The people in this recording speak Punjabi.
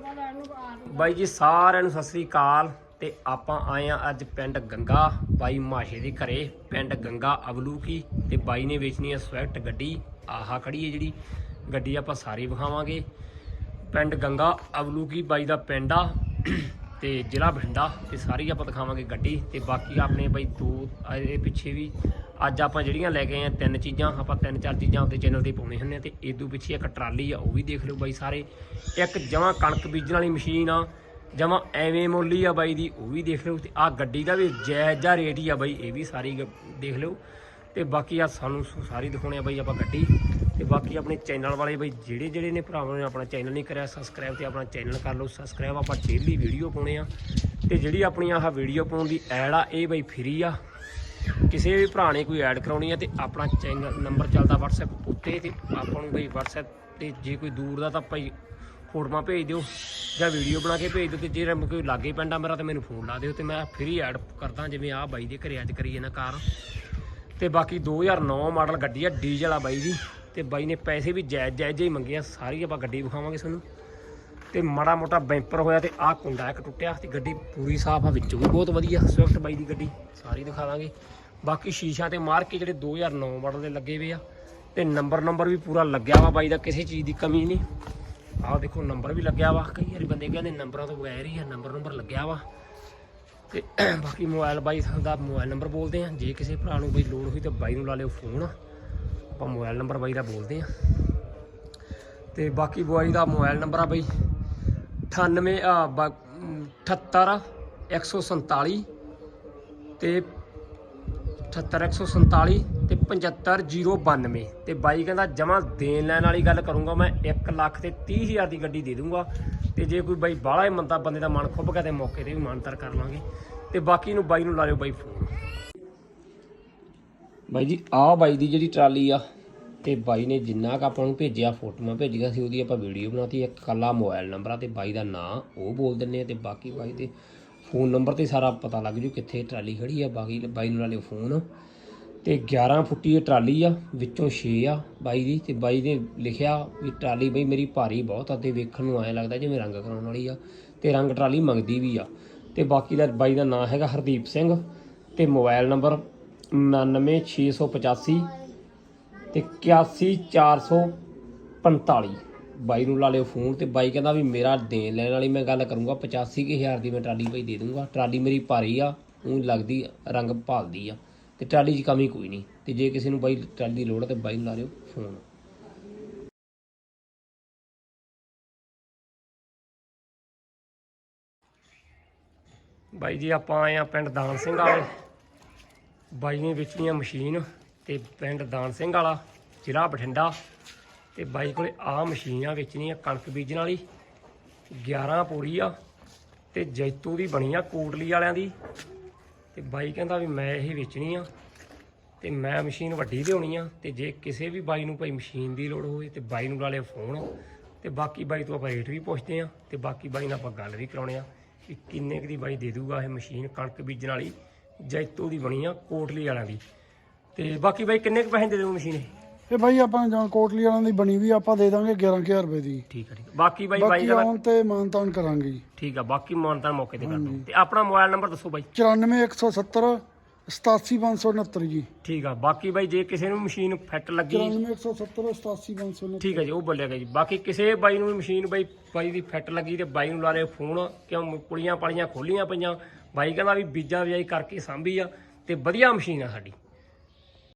ਬਾਈ ਜੀ, ਸਾਰਿਆਂ ਨੂੰ ਸਤਿ ਸ੍ਰੀ ਅਕਾਲ ਤੇ ਆਪਾਂ ਆਏ ਆ ਅੱਜ ਪਿੰਡ ਗੰਗਾ। ਬਾਈ ਮਾਸ਼ੇ ਦੇ ਘਰੇ, ਪਿੰਡ ਗੰਗਾ ਅਬਲੂ ਕੀ ਤੇ ਬਾਈ ਨੇ ਵੇਚਣੀ ਹੈ ਸਵਿਫਟ ਗੱਡੀ। ਆਹਾ ਖੜੀ ਹੈ ਜਿਹੜੀ, ਗੱਡੀ ਆਪਾਂ ਸਾਰੀ ਵਿਖਾਵਾਂਗੇ। ਪਿੰਡ ਗੰਗਾ ਅਬਲੂ ਕੀ ਬਾਈ ਦਾ ਪਿੰਡ ਆ ਤੇ ਜ਼ਿਲ੍ਹਾ ਬਠਿੰਡਾ ਤੇ ਸਾਰੀ ਆਪਾਂ ਦਿਖਾਵਾਂਗੇ ਗੱਡੀ ਤੇ ਬਾਕੀ ਆਪਣੇ ਬਾਈ ਦੋ, ਇਹਦੇ ਪਿੱਛੇ ਵੀ ਅੱਜ ਆਪਾਂ ਜਿਹੜੀਆਂ ਲੈ ਕੇ ਆਏ ਆ, ਤਿੰਨ ਚੀਜ਼ਾਂ, ਆਪਾਂ ਤਿੰਨ ਚਾਰ ਚੀਜ਼ਾਂ ਆਪਦੇ ਚੈਨਲ ਤੇ ਪਾਉਣੇ ਹੁੰਦੇ ਆ ਤੇ ਇਦੋਂ ਪਿੱਛੇ ਇੱਕ ਟਰਾਲੀ ਆ, ਉਹ ਵੀ ਦੇਖ ਲਿਓ ਬਾਈ ਸਾਰੇ। ਇੱਕ ਜਮਾਂ ਕਣਕ ਬੀਜਣ ਵਾਲੀ ਮਸ਼ੀਨ ਆ, ਜਮਾਂ ਐਵੇਂ ਮੋਲੀ ਆ ਬਾਈ ਦੀ, ਉਹ ਵੀ ਦੇਖ ਲਿਓ। ਤੇ ਆ ਗੱਡੀ ਦਾ ਵੀ ਜਾਇਜ਼ ਜਿਹਾ ਰੇਟ ਹੀ ਆ ਬਾਈ, ਇਹ ਵੀ ਸਾਰੀ ਦੇਖ ਲਿਓ। ਤੇ ਬਾਕੀ ਆ ਸਾਨੂੰ ਸ- ਸਾਰੀ ਦਿਖਾਉਣੇ ਆ ਬਾਈ ਆਪਾਂ ਗੱਡੀ। ਤੇ ਬਾਕੀ ਆਪਣੇ ਚੈਨਲ ਵਾਲੇ ਬਾਈ, ਜਿਹੜੇ ਜਿਹੜੇ ਨੇ ਭਰਾਵਾਂ ਨੇ ਆਪਣਾ ਚੈਨਲ ਨਹੀਂ ਕਰਿਆ ਸਬਸਕ੍ਰਾਈਬ ਤੇ ਆਪਣਾ ਚੈਨਲ ਕਰ ਲਓ। ਸਬਸਕ੍ਰਾਈਬ ਆਪਾਂ ਡੇਲੀ ਵੀਡੀਓ ਪਾਉਣੇ ਆ। ਤੇ ਜਿਹੜੀ ਆਪਣੀ ਆਹ ਵੀਡੀਓ ਪਾਉਣ ਦੀ ਐਡ ਆ, ਇਹ ਬਾਈ ਫ੍ਰੀ ਆ। ਕਿਸੇ ਵੀ ਭਰਾ ਨੇ ਕੋਈ ਐਡ ਕਰਾਉਣੀ ਹੈ ਤੇ ਆਪਣਾ ਚੈਨਲ ਨੰਬਰ ਚੱਲਦਾ WhatsApp ਉੱਤੇ ਤੇ ਆਪਾਂ ਨੂੰ ਬਈ WhatsApp ਤੇ ਜੇ ਕੋਈ ਦੂਰ ਦਾ ਤਾਂ ਭਾਈ ਫੋਟੋਆਂ ਭੇਜ ਦਿਓ ਜਾਂ ਵੀਡੀਓ ਬਣਾ ਕੇ ਭੇਜ ਦਿਓ ਤੇ ਜੇ ਕੋਈ ਲਾਗੇ ਪੈਂਦਾ ਮੇਰਾ ਤਾਂ ਮੈਨੂੰ ਫੋਨ ਲਾ ਦਿਓ ਤੇ ਮੈਂ ਫ੍ਰੀ ਐਡ ਕਰਦਾ ਜਿਵੇਂ ਆਹ ਬਾਈ ਦੇ ਘਰੇ ਅੱਜ ਕਰੀਏ ਨਾ ਕਾਰ। ਤੇ ਬਾਕੀ 2009 ਮਾਡਲ ਗੱਡੀ ਆ ਡੀਜ਼ਲ ਆ ਬਾਈ ਦੀ। ਤੇ ਬਾਈ ਨੇ ਪੈਸੇ ਵੀ ਜਾਇਜ਼ ਜਾਇਜ਼ ਹੀ ਮੰਗੇ ਆ, ਸਾਰੀ ਆਪਾਂ ਗੱਡੀ ਵਿਖਾਵਾਂਗੇ ਤੁਹਾਨੂੰ। ਤੇ ਮਾੜਾ ਮੋਟਾ ਬੈਂਪਰ ਹੋਇਆ ਤੇ ਆਹ ਕੁੰਡਾ ਇੱਕ ਟੁੱਟਿਆ ਤੇ ਗੱਡੀ ਪੂਰੀ ਸਾਫ਼ ਆ, ਵਿੱਚੋਂ ਵੀ ਬਹੁਤ ਵਧੀਆ। ਸਵਿਫਟ ਬਾਈ ਦੀ ਗੱਡੀ, ਸਾਰੀ ਦਿਖਾ ਦਾਂਗੇ। ਬਾਕੀ ਸ਼ੀਸ਼ਾ ਤੇ ਮਾਰ ਕੇ ਜਿਹੜੇ 2009 ਮਾਡਲ ਦੇ ਲੱਗੇ ਹੋਏ ਆ, ਤੇ ਨੰਬਰ ਨੰਬਰ ਵੀ ਪੂਰਾ ਲੱਗਿਆ ਵਾ ਬਾਈ ਦਾ, ਕਿਸੇ ਚੀਜ਼ ਦੀ ਕਮੀ ਨਹੀਂ। ਆਹ ਦੇਖੋ ਨੰਬਰ ਵੀ ਲੱਗਿਆ ਵਾ। ਕਈ ਵਾਰੀ ਬੰਦੇ ਕਹਿੰਦੇ ਨੰਬਰਾਂ ਤੋਂ ਬਗੈਰ ਹੀ ਆ ਨੰਬਰ ਨੰਬਰ ਲੱਗਿਆ ਵਾ। ਤੇ ਬਾਕੀ ਮੋਬਾਈਲ ਬਾਈ ਦਾ ਮੋਬਾਈਲ ਨੰਬਰ ਬੋਲਦੇ ਆ। ਜੇ ਕਿਸੇ ਭਰਾ ਨੂੰ ਬਈ ਲੋੜ ਹੋਈ ਤਾਂ ਬਾਈ ਨੂੰ ਲਾ ਲਿਓ ਫੋਨ ਆਪਾਂ ਮੋਬਾਈਲ ਨੰਬਰ ਬਾਈ ਦਾ ਬੋਲਦੇ ਆ। ਤੇ ਬਾਕੀ ਬਾਈ ਦਾ ਮੋਬਾਈਲ ਨੰਬਰ ਆ ਬਾਈ। 98 ਆ, ਬ- ਅਮ, 78 147 ਤੇ 78 147 ਤੇ 75092 ਤੇ ਬਾਈ ਕਹਿੰਦਾ ਜਮਾ ਦੇਣ ਲੈਣ ਵਾਲੀ ਗੱਲ ਕਰੂੰਗਾ ਮੈਂ 1 ਲੱਖ ਤੇ 30 ਹਜ਼ਾਰ ਦੀ ਗੱਡੀ ਦੇ ਦੂੰਗਾ। ਤੇ ਜੇ ਕੋਈ ਬਾਈ ਬਾਹਲਾ ਹੀ ਮੰਦਾ ਬੰਦੇ ਦਾ ਮਨ ਖੁੱਭ ਗਿਆ ਤੇ ਮੌਕੇ ਤੇ ਵੀ ਮਾਨਤਰ ਕਰ ਲਾਂਗੇ। ਤੇ ਬਾਕੀ ਨੂੰ ਬਾਈ ਨੂੰ ਲਾ ਲਿਓ ਬਾਈ ਫੋਨ ਬਾਈ ਜੀ ਆਹ ਬਾਈ ਦੀ ਜਿਹੜੀ ਟਰਾਲੀ ਆ ਤੇ ਬਾਈ ਨੇ ਜਿੰਨਾ ਕ ਆਪਾਂ ਨੂੰ ਭੇਜਿਆ, ਫੋਟੋਆਂ ਭੇਜੀਆਂ ਸੀ, ਉਹਦੀ ਆਪਾਂ ਵੀਡੀਓ ਬਣਾਤੀ, ਇੱਕ ਕੱਲਾ ਮੋਬਾਈਲ ਨੰਬਰ ਆ ਤੇ ਬਾਈ ਦਾ ਨਾਂ, ਉਹ ਬੋਲ ਦਿੰਨੇ ਆ ਤੇ ਬਾਕੀ ਬਾਈ ਦੇ ਫੋਨ ਨੰਬਰ ਤੇ ਸਾਰਾ ਪਤਾ ਲੱਗ ਜੂ ਕਿੱਥੇ ਟਰਾਲੀ ਖੜੀ ਆ, ਬਾਕੀ ਬਾਈ ਨੂੰ ਨਾਲੇ ਫੋਨ। ਤੇ 11 ਫੁੱਟੀ ਇਹ ਟਰਾਲੀ ਆ, ਵਿੱਚੋਂ 6 ਆ ਬਾਈ ਦੀ, ਤੇ ਬਾਈ ਨੇ ਲਿਖਿਆ ਵੀ ਟਰਾਲੀ ਬਈ ਮੇਰੀ ਭਾਰੀ ਬਹੁਤ ਆ ਤੇ ਵੇਖਣ ਨੂੰ ਐਂ ਲੱਗਦਾ ਜਿਵੇਂ ਰੰਗ ਕਰਾਉਣ ਵਾਲੀ ਆ ਤੇ ਰੰਗ ਟਰਾਲੀ ਮੰਗਦੀ ਵੀ ਆ। ਤੇ ਬਾਕੀ ਦਾ ਬਾਈ ਦਾ ਨਾਮ ਹੈਗਾ ਹਰਦੀਪ ਸਿੰਘ ਤੇ ਮੋਬਾਈਲ ਨੰਬਰ 99685 ਤੇ 81445 ਬਾਈ ਨੂੰ ਲਾ ਲਿਓ ਫੋਨ ਤੇ ਬਾਈ ਕਹਿੰਦਾ ਵੀ ਮੇਰਾ ਦੇਣ ਲੈਣ ਵਾਲੀ ਮੈਂ ਗੱਲ ਕਰੂੰਗਾ 85000 ਦੀ ਮੈਂ ਟਰਾਲੀ ਭਾਈ ਦੇ ਦੂੰਗਾ। ਟਰਾਲੀ ਮੇਰੀ ਭਾਰੀ ਆ ਉਹ ਲੱਗਦੀ ਰੰਗ ਭਾਲਦੀ ਆ ਤੇ ਟਰਾਲੀ 'ਚ ਕਮੀ ਕੋਈ ਨਹੀਂ। ਤੇ ਜੇ ਕਿਸੇ ਨੂੰ ਬਾਈ ਟਰਾਲੀ ਦੀ ਲੋੜ ਆ ਤੇ ਬਾਈ ਨੂੰ ਲਾ ਲਿਓ ਫੋਨ। ਬਾਈ ਜੀ ਆਪਾਂ ਆਏ ਆ ਪਿੰਡ ਦਾਨ ਸਿੰਘ ਵਾਲੇ। ਬਾਈ ਨੇ ਵੇਚਣੀ ਆ ਮਸ਼ੀਨ। ਤੇ ਪਿੰਡ ਦਾਨ ਸਿੰਘ ਵਾਲਾ, ਜ਼ਿਲ੍ਹਾ ਬਠਿੰਡਾ। ਤੇ ਬਾਈ ਕੋਲੇ ਆ ਮਸ਼ੀਨ ਆ ਵੇਚਣੀ ਆ ਕਣਕ ਬੀਜਣ ਵਾਲੀ 11 ਪੂਰੀ ਆ, ਤੇ ਜੈਤੂ ਦੀ ਬਣੀ ਆ ਕੋਟਲੀ ਵਾਲਿਆਂ ਦੀ। ਤੇ ਬਾਈ ਕਹਿੰਦਾ ਵੀ ਮੈਂ ਇਹ ਵੇਚਣੀ ਆ, ਤੇ ਮੈਂ ਮਸ਼ੀਨ ਵੱਡੀ ਲਿਆਉਣੀ ਆ, ਤੇ ਜੇ ਕਿਸੇ ਵੀ ਬਾਈ ਨੂੰ ਭਾਈ ਮਸ਼ੀਨ ਦੀ ਲੋੜ ਹੋਵੇ, ਤੇ ਬਾਈ ਨੂੰ ਲਾ ਲਿਆ ਫੋਨ। ਤੇ ਬਾਕੀ ਬਾਈ ਤੋਂ ਆਪਾਂ ਰੇਟ ਵੀ ਪੁੱਛਦੇ ਆ, ਤੇ ਬਾਕੀ ਬਾਈ ਨਾਲ ਆਪਾਂ ਗੱਲ ਵੀ ਕਰਾਉਣੇ ਆ, ਕਿ ਕਿੰਨੇ ਕੁ ਦੀ ਬਾਈ ਦੇ ਦੂਗਾ ਇਹ ਮਸ਼ੀਨ ਕਣਕ ਬੀਜਣ ਵਾਲੀ, ਜੈਤੂ ਦੀ ਬਣੀ ਆ ਕੋਟਲੀ ਵਾਲਿਆਂ ਦੀ। ਤੇ ਬਾਕੀ ਬਾਈ ਕਿੰਨੇ ਕੁ ਪੈਸੇ ਦੇ ਦੇਵੋ ਮਸ਼ੀਨ ਇਹ? ਇਹ ਭਾਈ ਆਪਾਂ ਜਾਂ ਕੋਟਲੀ ਵਾਲਿਆਂ ਦੀ ਬਣੀ ਵੀ ਆਪਾਂ ਦੇ ਦਾਂਗੇ 11000 ਰੁਪਏ ਦੀ। ਠੀਕ ਆ ਠੀਕ ਆ। ਬਾਕੀ ਬਾਈ ਬਾਈ ਬਾਕੀ ਦਾ ਆਉਣ ਤੇ ਮਾਨਤਾਨ ਕਰਾਂਗੇ ਜੀ। ਠੀਕ ਆ ਬਾਕੀ ਮਾਨਤਾ ਮੌਕੇ ਤੇ ਕਰ ਦੋ ਤੇ ਆਪਣਾ ਮੋਬਾਈਲ ਨੰਬਰ ਦੱਸੋ ਬਾਈ। 94170 87569 ਜੀ। ਠੀਕ ਆ ਬਾਕੀ ਬਾਈ ਜੇ ਕਿਸੇ ਨੂੰ ਮਸ਼ੀਨ ਫਿੱਟ ਲੱਗੀ 94170 87569 ਠੀਕ ਹੈ ਜੀ ਉਹ ਬੋਲਿਆਗਾ ਜੀ। ਬਾਕੀ ਕਿਸੇ ਬਾਈ ਨੂੰ ਵੀ ਮਸ਼ੀਨ ਬਾਈ ਬਾਈ ਦੀ ਫਿੱਟ ਲੱਗੀ ਤੇ ਬਾਈ ਨੂੰ ਲਾ ਲਿਓ ਫੋਨ ਕਿਉਂ ਪੁਲੀਆਂ ਪਾਲੀਆਂ ਖੋਲੀਆਂ ਪਈਆਂ। ਬਾਈ ਕਹਿੰਦਾ ਵੀ ਬੀਜਾ ਵਿਜਾਈ ਕਰਕੇ ਸਾਂਭੀ ਆ ਤੇ ਵਧੀਆ ਮਸ਼ੀਨ ਆ ਸਾਡੀ।